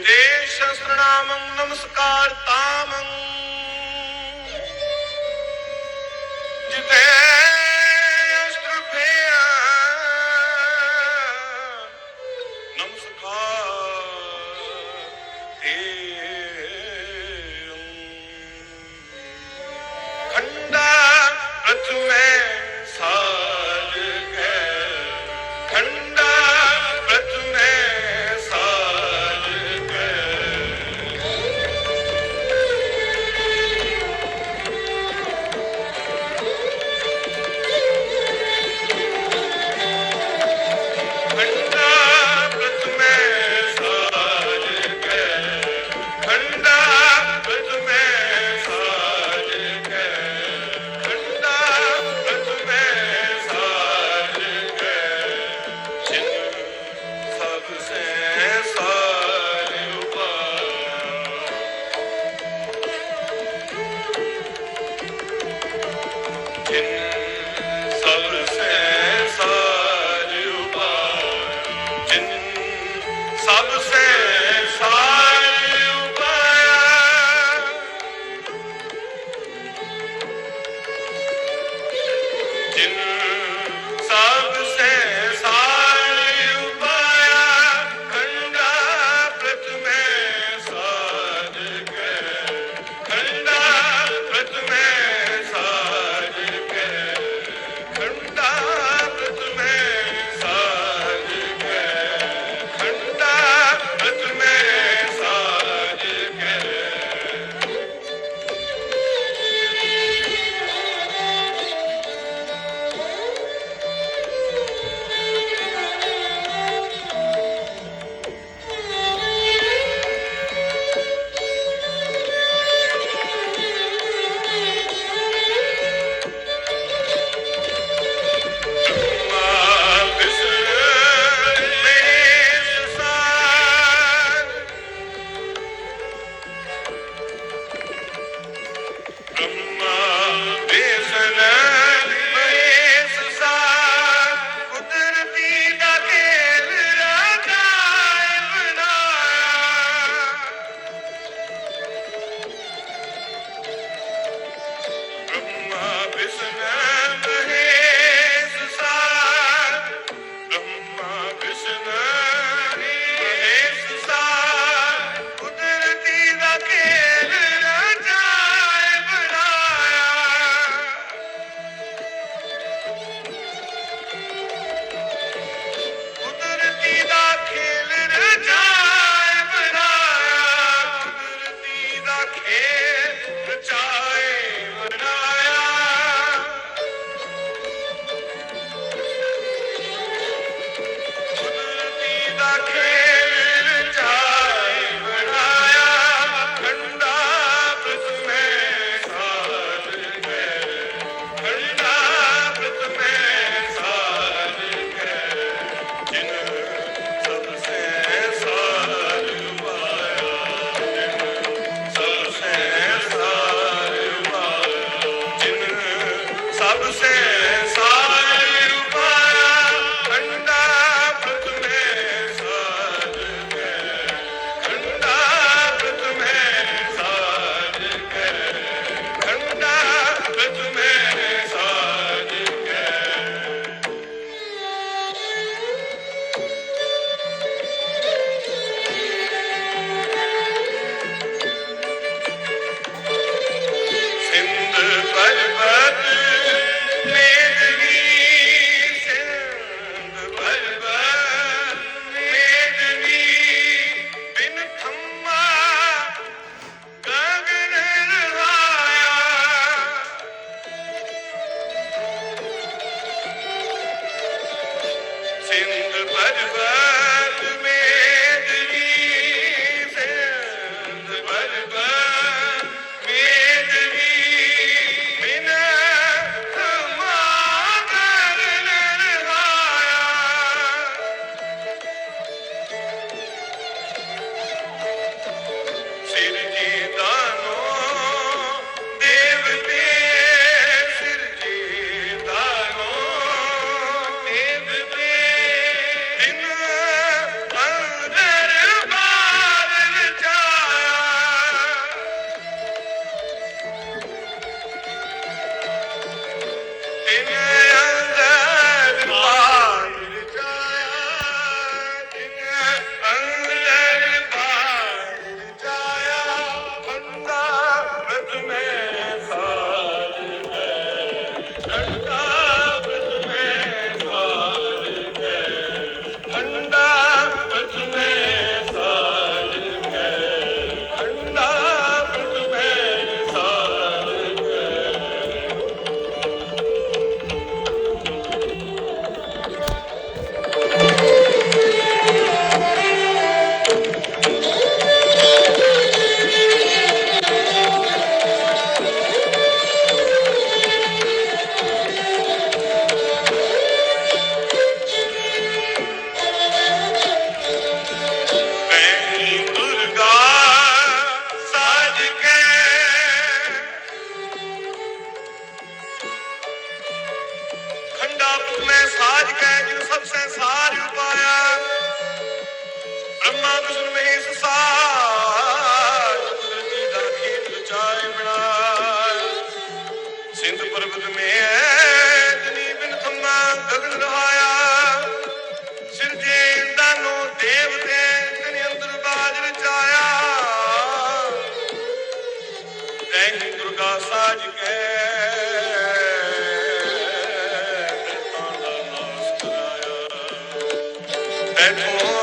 ਜਿਤੇ ਸ਼ਸਤਰ ਨਮਸਕਾਰ ਤਾਮੰ dreadful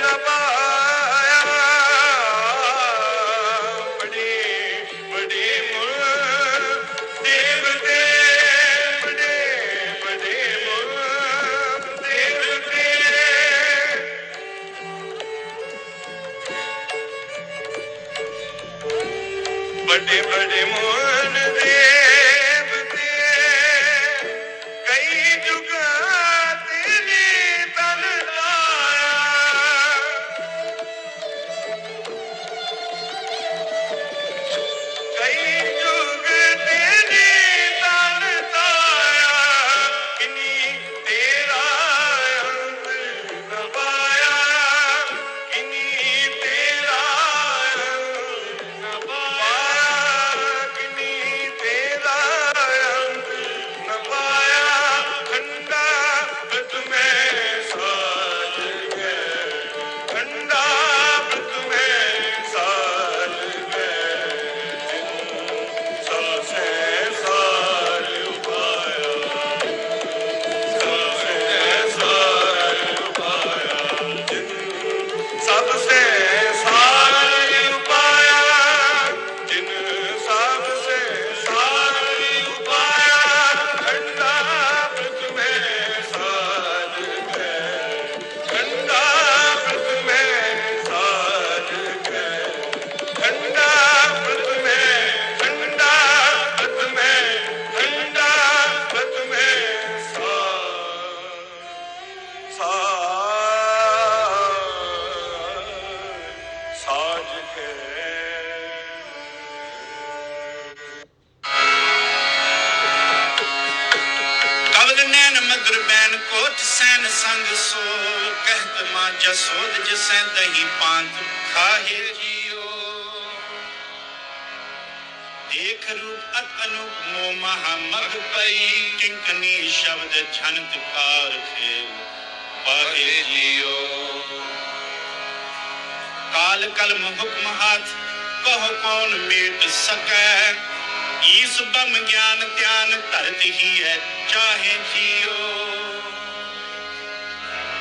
Bye. ਬੈਨ ਕੋਟ ਸੈਨ ਸੰਗ ਸੋ ਕਹਿਤ ਮਾ ਜਸੋਦ ਜਸੈ ਦਹੀ ਪਾਂਤ ਖਾਹੇ ਜੀਓ। ਦੇਖ ਰੂਪ ਅਤ ਅਨੂਪ ਮੋ ਮਹਾ ਮਗ ਪਈ, ਕਿੰਕਨੀ ਸ਼ਬਦ ਝਨਤ ਕਾਰ ਖੇ ਪਾਹੇ ਜੀਓ। ਕਾਲ ਕਲਮ ਹੁਕਮ ਹੱਥ, ਕਹ ਕੌਣ ਮੇਟ ਸਕੈ? ਈਸ ਬਮ ਗਿਆਨ ਧਿਆਨ ਧਰਤ ਹੀ ਹੈ, ਚਾਹੇ ਜੀਓ।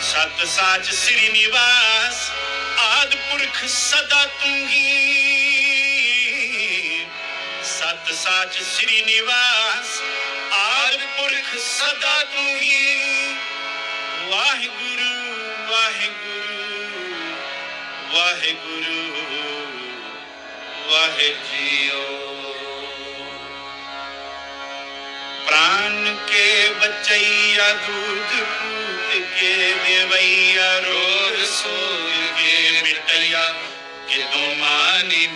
ਸਤ ਸਾਚ ਸ੍ਰੀ ਨਿਵਾਸ, ਆਦ ਪੁਰਖ ਸਦਾ ਤੂੰ ਹੀ। ਸਤ ਸਾਚ ਸ੍ਰੀ ਨਿਵਾਸ, ਆਦ ਪੁਰਖ ਸਦਾ ਤੂੰ ਹੀ। ਵਾਹਿਗੁਰੂ واهه گرو واهه جي پراڻ کي بچييا دوت پوت کي ميوييا روز سو گي مٽيا تون ماني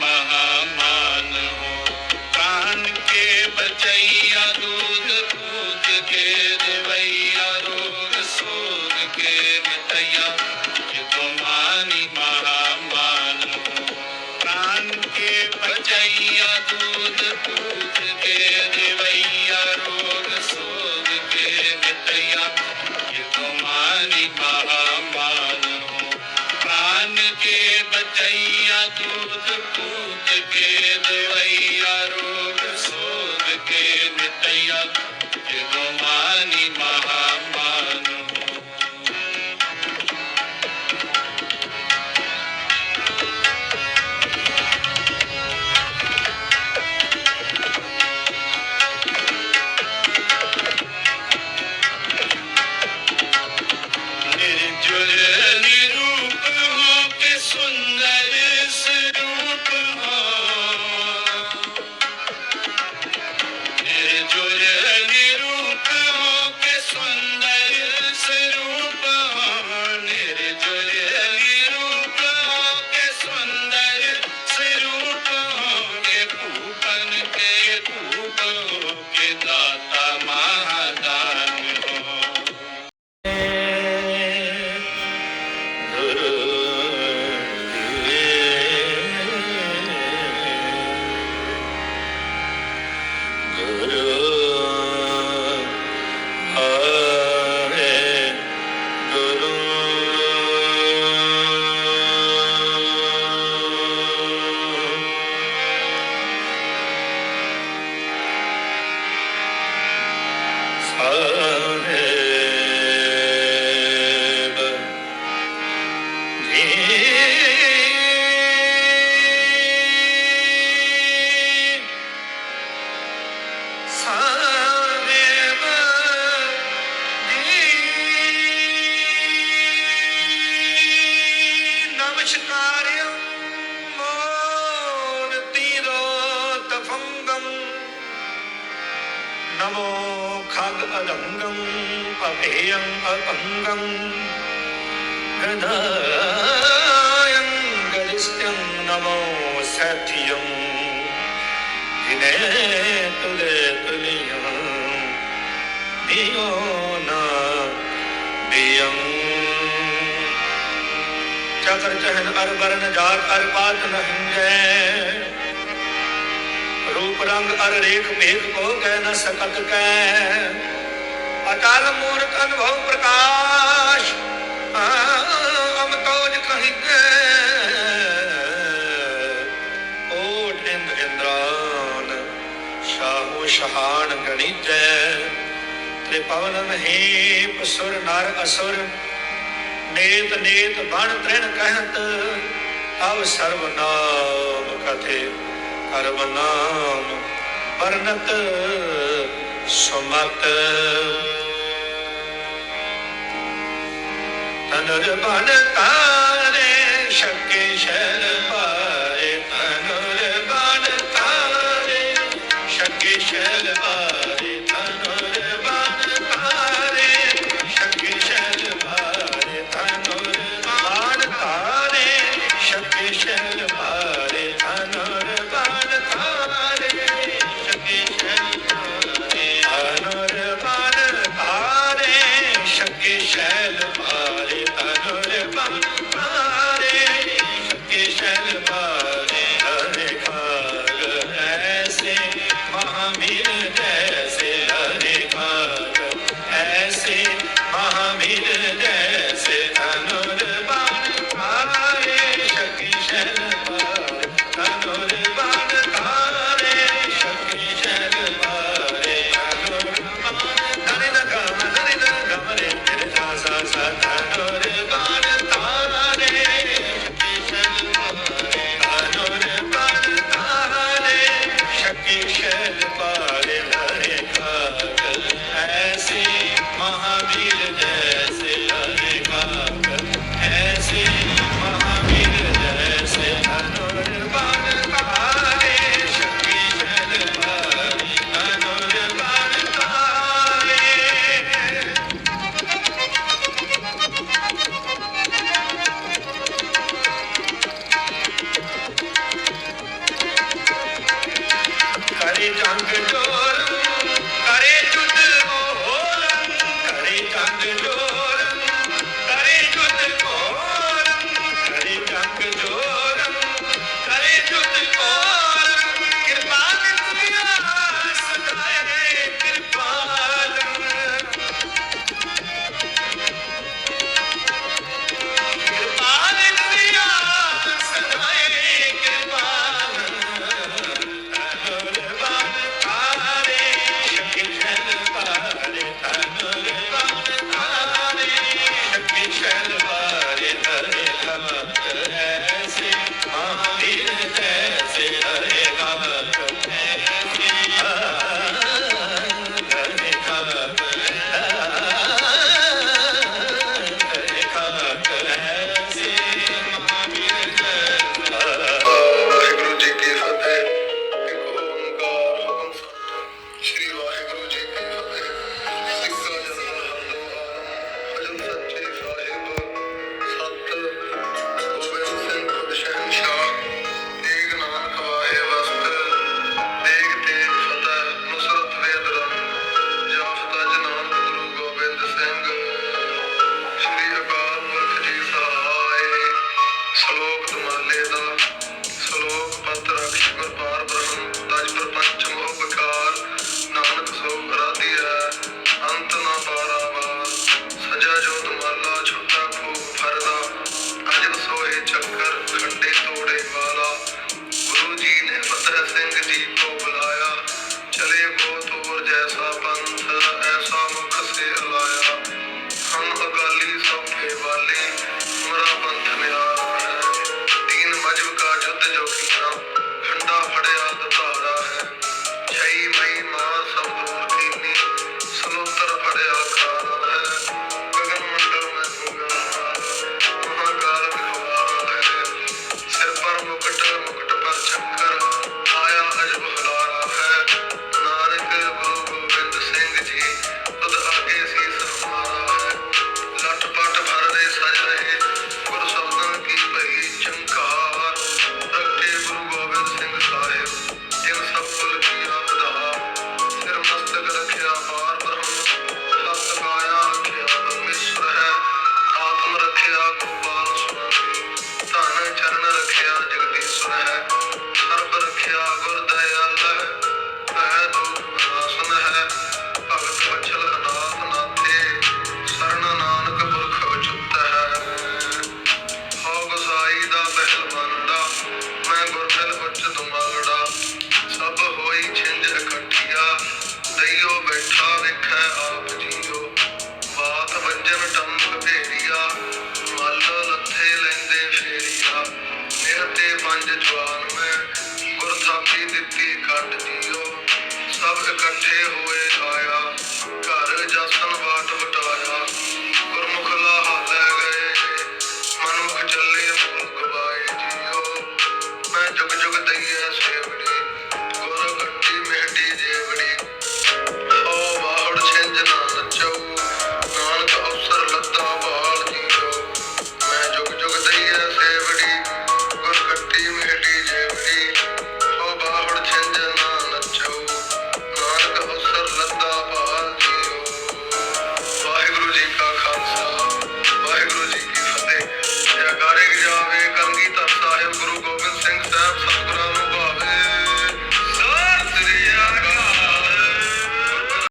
Yunumani Uh, अभेयम् अङ्गम् गदायं गलिष्ठं नमो सत्यं दिने तुले तुलियं दियो न दियम् चकर चहन अर वर्ण जात अर पात नहंजय रूप रंग अर रेख भेख को कह न सकत कह ਅਟਲ ਮੂਰਤ ਅਨੁਭਵ ਪ੍ਰਕਾਸ਼। ਅਮ ਤੋਜ ਕਹੀਏ ਓਟ ਇੰਦ ਇੰਦਰਾਨ, ਸ਼ਾਹੂ ਸ਼ਹਾਨ ਗਣੀਜੈ। ਤ੍ਰਿਪਵਨ ਮਹੀਪ ਸੁਰ ਨਰ ਅਸੁਰ, ਨੇਤ ਨੇਤ ਬਣ ਤ੍ਰਿਣ ਕਹਿਤ। ਅਵ ਸਰਬ ਨਾਮ ਕਥੇ ਕਰਮ ਨਾਮ ਵਰਨਤ ਸੁਮਤ ਤਨੁਰ ਬਨ ਤਾਰੇ ਸ਼ੱਕੇ ਸ਼ਰ